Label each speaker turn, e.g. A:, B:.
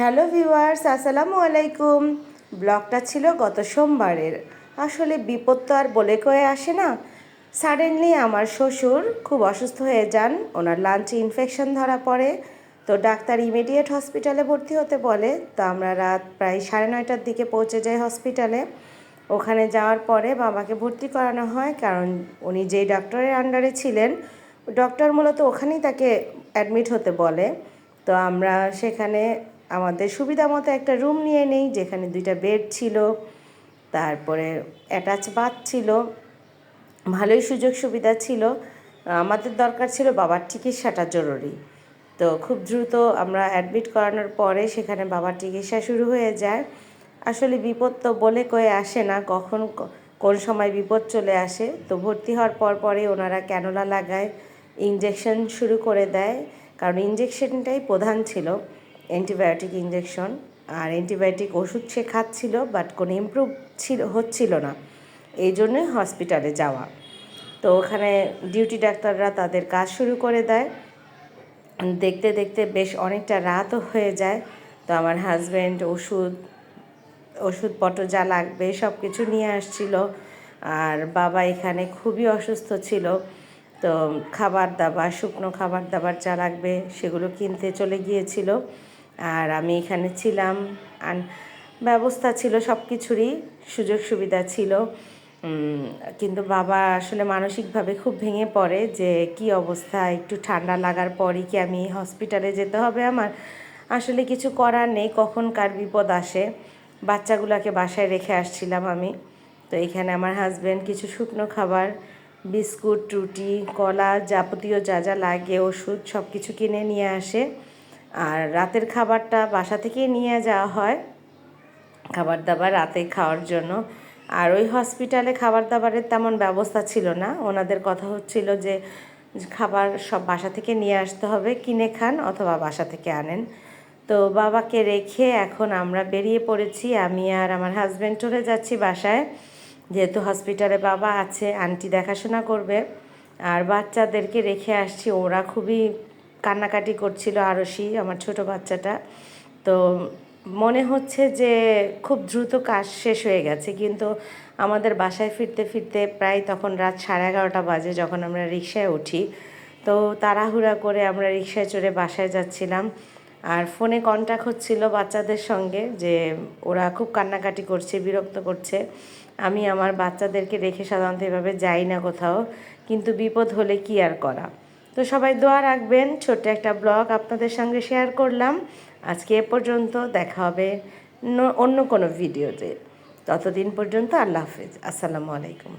A: Hello viewers, আসসালামু আলাইকুম। ব্লগটা ছিল গত সোমবারের। আসলে বিপদ তো আর বলে কয়ে আসে না। সাডেনলি আমার শ্বশুর খুব অসুস্থ হয়ে যান। ওনার লাঞ্চে ইনফেকশন ধরা পড়ে। তো ডাক্তার ইমিডিয়েট হসপিটালে ভর্তি হতে বলে। তো আমরা রাত প্রায় সাড়ে নয়টার দিকে পৌঁছে যাই হসপিটালে ওখানে যাওয়ার পরে বাবাকে ভর্তি করানো হয়। কারণ উনি যেই ডক্টরের আন্ডারে ছিলেন ডক্টর মূলত ওখানেই তাকে অ্যাডমিট হতে বলে। তো আমরা সেখানে আমাদের সুবিধা মতো একটা রুম নিয়ে নেই, যেখানে দুইটা বেড ছিল, তারপরে অ্যাটাচ বাথ ছিল, ভালোই সুযোগ সুবিধা ছিল। আমাদের দরকার ছিল বাবার চিকিৎসাটা জরুরি। তো খুব দ্রুত আমরা অ্যাডমিট করানোর পরে সেখানে বাবার চিকিৎসা শুরু হয়ে যায়। আসলে বিপদ তো বলে কয়ে আসে না, কখন কোন সময় বিপদ চলে আসে, তো ভর্তি হওয়ার পর পরে ওনারা ক্যানোলা লাগায় ইঞ্জেকশন শুরু করে দেয়, কারণ ইঞ্জেকশনটাই প্রধান ছিল। অ্যান্টিবায়োটিক ইঞ্জেকশন আর অ্যান্টিবায়োটিক ওষুধ সে খাচ্ছিল বাট কোনো ইমপ্রুভ ছিল, হচ্ছিল না। এই জন্যই হসপিটালে যাওয়া। তো ওখানে ডিউটি ডাক্তাররা তাদের কাজ শুরু করে দেয়। দেখতে দেখতে বেশ অনেকটা রাতও হয়ে যায়। তো আমার হাজব্যান্ড ওষুধ, ওষুধপত্র যা লাগবে সব কিছু নিয়ে আসছিল। আর বাবা এখানে খুবই অসুস্থ ছিল। তো খাবার দাবার, শুকনো খাবার দাবার যা লাগবে সেগুলো কিনতে চলে গিয়েছিল। আর আমি এখানে ছিলাম, আর ব্যবস্থা ছিল, সব কিছুরই সুযোগ সুবিধা ছিল। কিন্তু বাবা আসলে মানসিকভাবে খুব ভেঙে পড়ে যে কি অবস্থা, একটু ঠান্ডা লাগার পরই কি আমি হসপিটালে যেতে হবে আমার? আসলে কিছু করার নেই, কখন কার বিপদ আসে? বাচ্চাগুলোকে বাসায় রেখে আসছিলাম আমি। তো এখানে আমার হাজব্যান্ড কিছু শুকনো খাবার, বিস্কুট, রুটি, কলা যাবতীয় যা যা লাগে, ওষুধ সব কিছু কিনে নিয়ে আসে। আর রাতের খাবারটা বাসা থেকেই নিয়ে যাওয়া হয় খাবার দাবার রাতে খাওয়ার জন্য। আর ওই হসপিটালে খাবার দাবারের তেমন ব্যবস্থা ছিল না। ওনাদের কথা হচ্ছিল যে খাবার সব বাসা থেকে নিয়ে আসতে হবে, কিনে খান অথবা বাসা থেকে আনেন। তো বাবাকে রেখে এখন আমরা বেরিয়ে পড়েছি। আমি আর আমার হাজব্যান্ড চলে যাচ্ছি বাসায়। যেহেতু হসপিটালে বাবা আছে আন্টি দেখাশোনা করবে। আর বাচ্চাদেরকে রেখে আসছি। ওরা খুবই কান্নাকাটি করছিল আরশি, আমার ছোট বাচ্চাটা। তো মনে হচ্ছে যে খুব দ্রুত কাজ শেষ হয়ে গেছে, কিন্তু আমাদের বাসায় ফিরতে ফিরতে প্রায় তখন রাত সাড়ে এগারোটা বাজে যখন আমরা রিক্সায় উঠি। তো তাড়াহুড়া করে আমরা রিক্সায় চড়ে বাসায় যাচ্ছিলাম। আর ফোনে কন্ট্যাক্ট হচ্ছিল বাচ্চাদের সঙ্গে যে ওরা খুব কান্নাকাটি করছে, বিরক্ত করছে। আমি আমার বাচ্চাদেরকে রেখে সাধারণত এভাবে যাই না কোথাও, কিন্তু বিপদ হলে কি আর করা? তো সবাই দোয়া রাখবেন, ছোট্ট একটা ব্লগ আপনাদের সঙ্গে শেয়ার করলাম। আজকে এ পর্যন্ত দেখা হবে অন্য কোনো ভিডিওতে। ততদিন পর্যন্ত আল্লাহ হাফেজ। আসসালামু আলাইকুম।